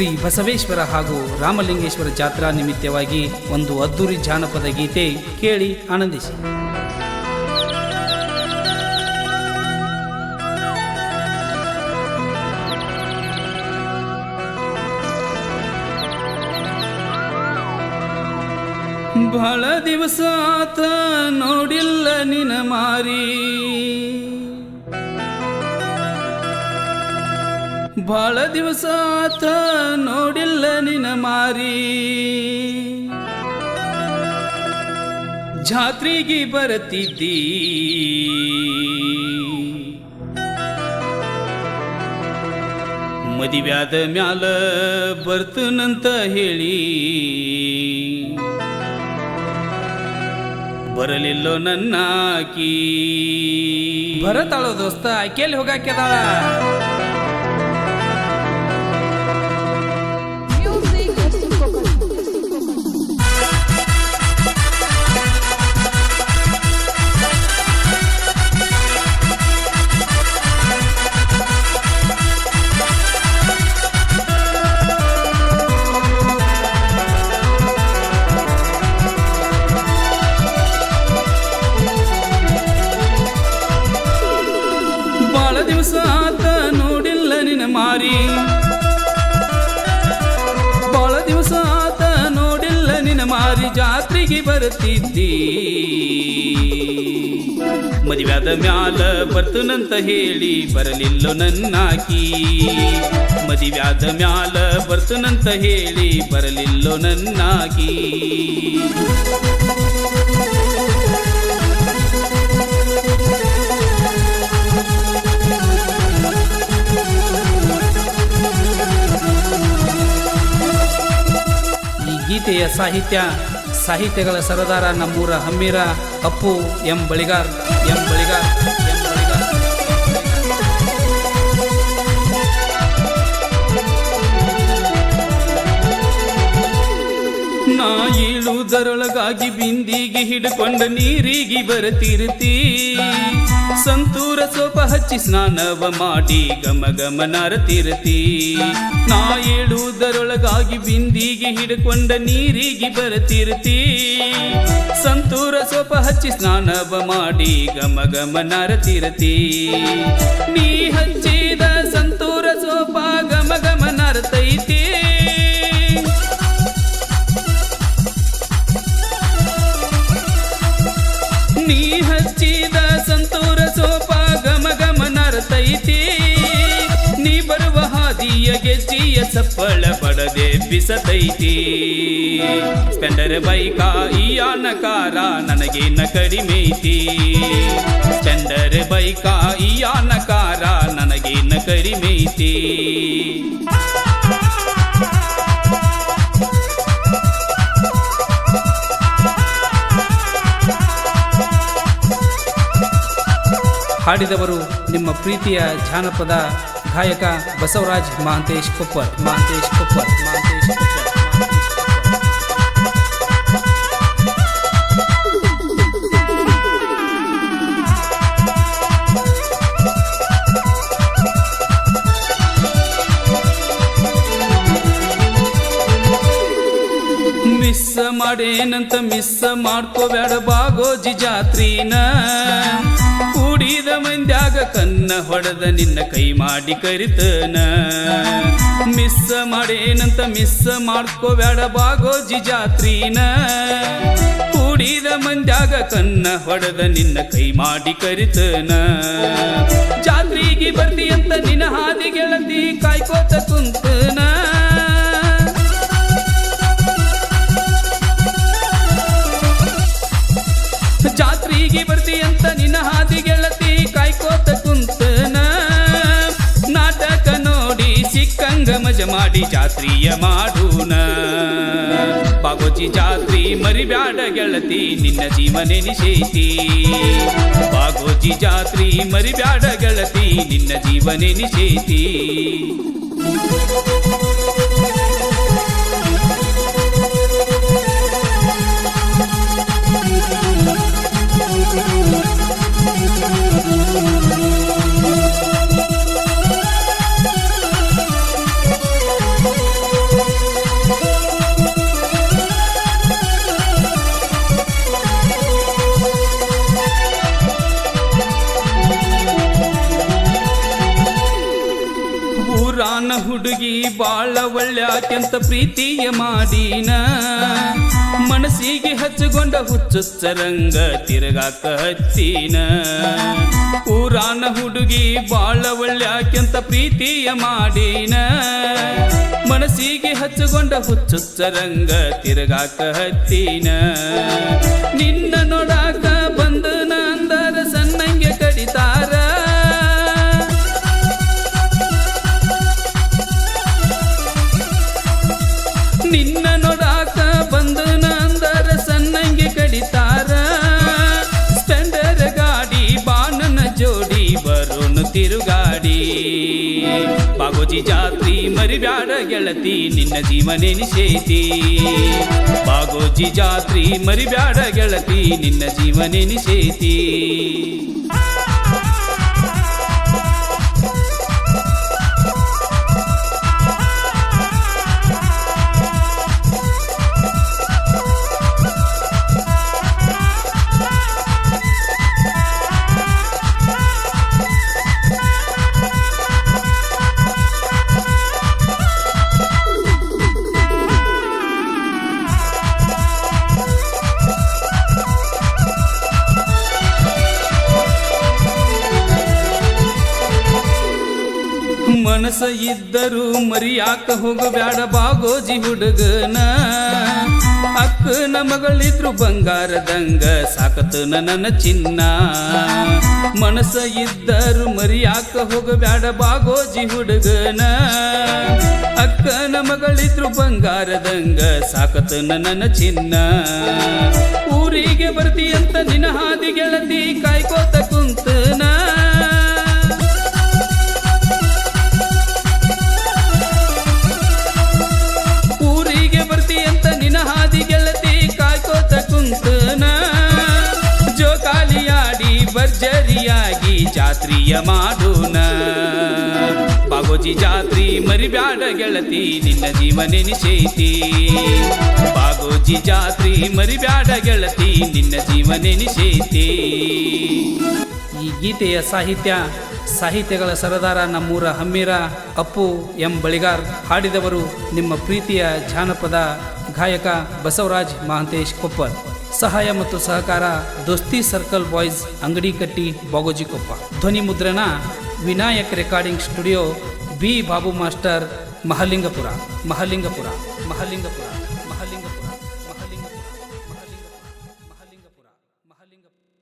ಶ್ರೀ ಬಸವೇಶ್ವರ ಹಾಗೂ ರಾಮಲಿಂಗೇಶ್ವರ ಜಾತ್ರಾ ನಿಮಿತ್ತವಾಗಿ ಒಂದು ಅದ್ದೂರಿ ಜಾನಪದ ಗೀತೆ ಕೇಳಿ ಆನಂದಿಸಿ. ಬಹಳ ದಿವಸ ಆತ ನೋಡಿಲ್ಲ ನಿನ ಮಾರಿ. ಬಹಳ ದಿವಸ ಆತ ನೋಡಿಲ್ಲ ನಿನ ಮಾರಿ. ಜಾತ್ರೆಗೆ ಬರತಿದ್ದಿ. ಮದಿವ್ಯಾದ ಮ್ಯಾಲ ಬರ್ತನಂತ ಹೇಳಿ. ಬರಲಿಲ್ಲೋ ನನ್ನಾಕಿ. ಬರತಾಳೋ ದೋಸ್ತ, ಆಕೆಯಲ್ಲಿ ಹೋಗಾಕ್ಯದಾಳ ಮಾರಿ ಜಾತ್ರೆಗೆ ಬರುತ್ತಿದ್ದಿ ಮದುವ್ಯಾದ ಮ್ಯಾಲ ಬರ್ತನಂತ ಹೇಳಿ ಬರಲಿಲ್ಲ ನನ್ನಾಕಿ ಮದುವ್ಯಾದ ಮ್ಯಾಲ ಬರ್ತನಂತ ಹೇಳಿ ಬರಲಿಲ್ಲ ನನ್ನಾಕಿ ಗೀತೆಯ ಸಾಹಿತ್ಯ ಸಾಹಿತ್ಯಗಳ ಸರದಾರ ನಮ್ಮೂರ ಹಮ್ಮೀರ ಅಪ್ಪು ಎಂ ಬಳಿಗಾರ್ ಎಂ ಬಳಿಗಾರ್. ಇಳುವುದರೊಳಗಾಗಿ ಬಿಂದಿಗೆ ಹಿಡ್ಕೊಂಡ ನೀರಿಗೆ ಬರತಿರ್ತಿ ಸಂತೂರ ಸೋಪ ಹಚ್ಚಿ ಸ್ನಾನವ ಮಾಡಿ ಗಮ ಗಮ ನರತಿರ್ತಿ ನಾ ಏಳುವುದರೊಳಗಾಗಿ ಬಿಂದಿಗೆ ಹಿಡ್ಕೊಂಡ ನೀರಿಗೆ ಬರತಿರ್ತಿ ಸಂತೂರ ಸೋಪ ಹಚ್ಚಿ ಸ್ನಾನವ ಮಾಡಿ ಗಮ ಗಮ ನರತಿರ್ತಿ ನೀ ಹಚ್ಚಿದ ನೀ ಹಚ್ಚಿದ ಸಂತೂರ ಸೋಪ ಗಮ ಗಮ ನರತೈತಿ. ನೀ ಬರುವ ಹಾದಿಯ ಗೆಜ್ಜಿಯ ಸಪ್ಪಳ ಪಡದೆ ಬಿಸತೈತಿ. ಸ್ಪೆಂಡರ್ ಬೈಕ ಈ ಆನಕಾರ ನನಗೇನ ಕಡಿಮೈತಿ. ಸ್ಪೆಂಡರ್ ಬೈಕ ಈ ಆನಕಾರ ನನಗೇನ ಕಡಿಮೈತಿ. ಹಾಡಿದವರು ನಿಮ್ಮ ಪ್ರೀತಿಯ ಜಾನಪದ ಗಾಯಕ ಬಸವರಾಜ್ ಮಹಾಂತೇಶ್ ಕೊಪ್ಪರ್ ಮಹಾಂತೇಶ್ ಕೊಪ್ಪರ್ ಮಹಾಂತೇಶ್ ಮಿಸ್ ಮಾಡೇನಂತ ಮಿಸ್ ಮಾಡ್ಕೋಬೇಡ ಬಾಗೋಜಿ ಜಾತ್ರೀನ. ಕೂಡಿದ ಮಂದ್ಯಾಗ ಕನ್ನ ಹೊಡೆದ ನಿನ್ನ ಕೈ ಮಾಡಿ ಕರಿತನ. ಮಿಸ್ ಮಾಡೇನಂತ ಮಿಸ್ ಮಾಡ್ಕೋಬೇಡ ಬಾಗೋಜಿ ಜಾತ್ರೀನ. ಕೂಡಿದ ಮಂದ್ಯಾಗ ಕನ್ನ ಹೊಡೆದ ನಿನ್ನ ಕೈ ಮಾಡಿ ಕರಿತನ. ಜಾತ್ರೆಗೆ ಬರ್ತಿ ಅಂತ ನಿನ್ನ ಹಾದಿ ಗೆಳತಿ ಕಾಯ್ಕೋತ ಕುಂತನ. ಸಿಕ್ಕಂಗ ಮಜ ಮಾಡಿ ಜಾತ್ರಿಯ ಮಾಡೋಣ. ಬಾಗೋಜಿ ಜಾತ್ರಿ ಮರಿಬ್ಯಾಡ ಗೆಳತಿ, ನಿನ್ನ ಜೀವನೆನಿಸೈತಿ ಬಾಗೋಜಿ ಜಾತ್ರಿ ಮರಿಬ್ಯಾಡ ಗೆಳತಿ, ನಿನ್ನ ಜೀವನೆನಿಸೈತಿ ಬಾಳ ಒಳ್ಳ್ಯಾಕೆಂತ ಪ್ರೀತಿಯ ಮಾಡೀನ ಮನಸ್ಸಿಗೆ ಹಚ್ಚಗೊಂಡ ಹುಚ್ಚುಚ್ಚರಂಗ ತಿರುಗಾಕ ಹತ್ತೀನ. ಊರಾನ ಹುಡುಗಿ ಬಾಳ ಒಳ್ಳ್ಯಾಕೆಂತ ಪ್ರೀತಿಯ ಮಾಡೀನ ಮನಸ್ಸಿಗೆ ಹಚ್ಚಗೊಂಡ ಹುಚ್ಚುಚ್ಚರಂಗ ತಿರುಗಾಕ ಹತ್ತಿನ. ನಿನ್ನ ತಿರುಗಾಡಿ. ಬಾಗೋಜಿ ಜಾತ್ರಿ ಮರಿಬ್ಯಾಡ ಗೆಳತಿ ನಿನ್ನ ಜೀವನೇ ನಿಷೇತಿ ಬಾಗೋಜಿ ಜಾತ್ರಿ ಮರಿಬ್ಯಾಡ ಗೆಳತಿ ನಿನ್ನ ಜೀವನೇ ಮನಸ ಇದ್ದರೂ ಮರಿಯಾಕ ಹೋಗಬ್ಯಾಡ ಬಾಗೋಜಿ ಹುಡುಗನ. ಅಕ್ಕನ ಮಗಳಿದ್ರು ಬಂಗಾರದಂಗ ಸಾಕತನ ನನ್ನ ಚಿನ್ನ. ಮನಸ ಇದ್ದರು ಮರಿಯಾಕ ಹೋಗಬ್ಯಾಡ ಬಾಗೋಜಿ ಹುಡುಗನ. ಅಕ್ಕನ ಮಗಳಿದ್ರು ಬಂಗಾರದಂಗ ಸಾಕತನ ನನ್ನ ಚಿನ್ನ. ಊರಿಗೆ ಬರ್ತೀಯಂತ ನಿನ ಹಾದಿ ಗೆಳತಿ ಕಾಯ್ಕೋತ ಜೋಕಾಲಿಯಾಡಿ ಭರ್ಜರಿಯಾಗಿ ಜಾತ್ರಿಯ ಮಾಡೋಣ. ಬಾಗೋಜಿ ಜಾತ್ರಿ ಮರಿಬ್ಯಾಡ ಗೆಳತಿ, ನಿನ್ನ ಜೀವನೆ ನಿಶೈತಿ ಬಾಗೋಜಿ ಜಾತ್ರಿ ಮರಿಬ್ಯಾಡ ಗೆಳತಿ, ನಿನ್ನ ಜೀವನೆ ನಿಶೈತಿ ಈ ಗೀತೆಯ ಸಾಹಿತ್ಯ, ಸಾಹಿತ್ಯಗಳ ಸರದಾರ ನಮ್ಮೂರ ಹಮ್ಮೀರ ಅಪ್ಪು ಎಂ ಬಳಿಗಾರ್ ಹಾಡಿದವರು ನಿಮ್ಮ ಪ್ರೀತಿಯ ಜಾನಪದ ಗಾಯಕ ಬಸವರಾಜ್ ಮಹಾಂತೇಶ್ ಕೊಪ್ಪರ್ ಸಹಾಯ ಮತ್ತು ಸಹಕಾರ ದೋಸ್ತಿ ಸರ್ಕಲ್ ಬಾಯ್ಸ್ ಅಂಗಡಿ ಕಟ್ಟಿ ಬಾಗೋಜಿಕೊಪ್ಪ ಧ್ವನಿ ಮುದ್ರಣ, Vinayak recording studio, B Babu master Mahalingapur Mahalingapur Mahalingapur.